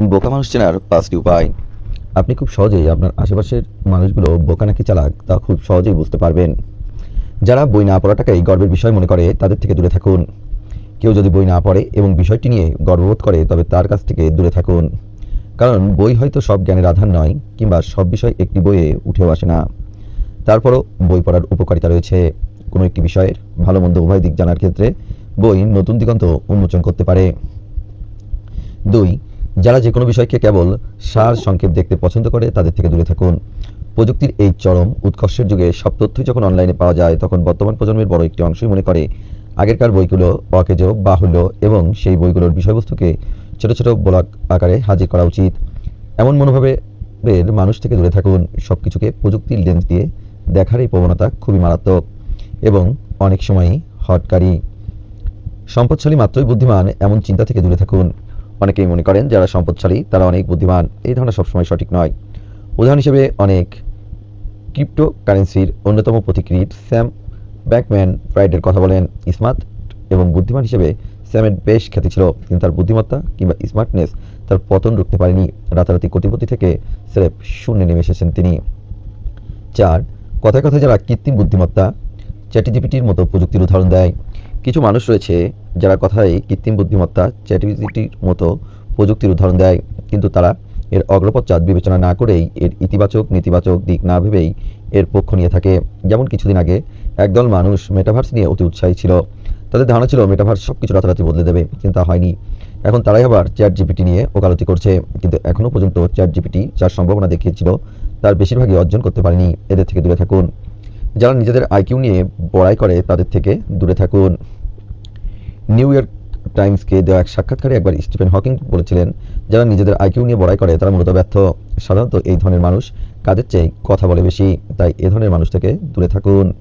বোকা মানুষ চেনার পাঁচটি উপায়। আপনি খুব সহজেই আপনার আশেপাশের মানুষগুলো বোকা নাকি চালাক তা খুব সহজেই বুঝতে পারবেন। যারা বই না পড়াটাকেই গর্বের বিষয় মনে করে, তাদের থেকে দূরে থাকুন। কেউ যদি বই না পড়ে এবং বিষয়টি নিয়ে গর্ববোধ করে, তবে তার কাছ থেকে দূরে থাকুন। কারণ বই হয়তো সব জ্ঞানের আধার নয়, কিংবা সব বিষয় একটি বইয়ে উঠেও আসে না। তারপরও বই পড়ার উপকারিতা রয়েছে। কোনো একটি বিষয়ের ভালো মন্দ উভয় দিক জানার ক্ষেত্রে বই নতুন দিগন্ত উন্মোচন করতে পারে। দুই যারা যে কোনো বিষয়কে কেবল সার সংক্ষেপ দেখতে পছন্দ করে, তাদের থেকে দূরে থাকুন। প্রযুক্তির এই চরম উৎকর্ষের যুগে সব তথ্যই যখন অনলাইনে পাওয়া যায়, তখন বর্তমান প্রজন্মের বড় একটি অংশই মনে করে। আগেরকার বইগুলো অকেজ বাহুল্য এবং সেই বইগুলোর বিষয়বস্তুকে ছোট ছোট ব্লক আকারে হাজির করা উচিত। এমন মনোভাবের মানুষ থেকে দূরে থাকুন। সব কিছুকে প্রযুক্তির লেন্স দিয়ে দেখার এই প্রবণতা খুবই মারাত্মক এবং অনেক সময়ই হটকারী। সম্পদশালী মাত্রই বুদ্ধিমান, এমন চিন্তা থেকে দূরে থাকুন। অনেকেই মনে করেন যারা সম্পদশালী, তারা অনেক বুদ্ধিমান। এই ধারণা সবসময় সঠিক নয়। উদাহরণ হিসেবে অনেক ক্রিপ্টো কারেন্সির অন্যতম প্রতিক্রিয়িত স্যাম ব্যাকম্যান প্রাইডের কথা বলেন। স্মার্ট এবং বুদ্ধিমান হিসেবে স্যামের বেশ খ্যাতি ছিল। কিন্তু তার বুদ্ধিমত্তা কিংবা স্মার্টনেস তার পতন রুখতে পারেনি। রাতারাতি কোটিপতি থেকে স্রেফ শূন্যে নেমে এসেছেন তিনি। চার, কথায় কথায় যারা কৃত্রিম বুদ্ধিমত্তা, চ্যাটিজিপিটির মতো প্রযুক্তির উদাহরণ দেয়। কিছু মানুষ রয়েছে যারা কথায় কৃত্রিম বুদ্ধিমত্তা, চ্যাটিজিপিটির মতো প্রযুক্তির উদাহরণ দেয়, কিন্তু তারা এর অগ্রপশ্চাৎ বিবেচনা না করেই এর ইতিবাচক, নেতিবাচক দিক না ভেবেই এর পক্ষ নিয়ে থাকে। যেমন কিছুদিন আগে একদল মানুষ মেটাভার্স নিয়ে অতি উৎসাহী ছিল। তাদের ধারণা ছিল মেটাভার্স সব কিছু রাতারাতি বদলে দেবে, কিন্তু তা হয়নি। এখন তারাই আবার চ্যাট জিপিটি নিয়ে ওকালতি করছে, কিন্তু এখনও পর্যন্ত চ্যাট জিপিটি যার সম্ভাবনা দেখিয়েছিল, তার বেশিরভাগই অর্জন করতে পারেনি। এদের থেকে দূরে থাকুন। যারা নিজেদের আইকিউ নিয়ে বড়াই করে, তাদের থেকে দূরে থাকুন। নিউ ইয়র্ক টাইমসকে দেওয়া এক সাক্ষাৎকারে একবার স্টিফেন হকিং বলেছিলেন, যারা নিজেদের আইকিউ নিয়ে বড়াই করে, তারা মূলত ব্যর্থ। সাধারণত এই ধরনের মানুষ কাজের চেয়ে কথা বলে বেশি, তাই এ ধরনের মানুষ থেকে দূরে থাকুন।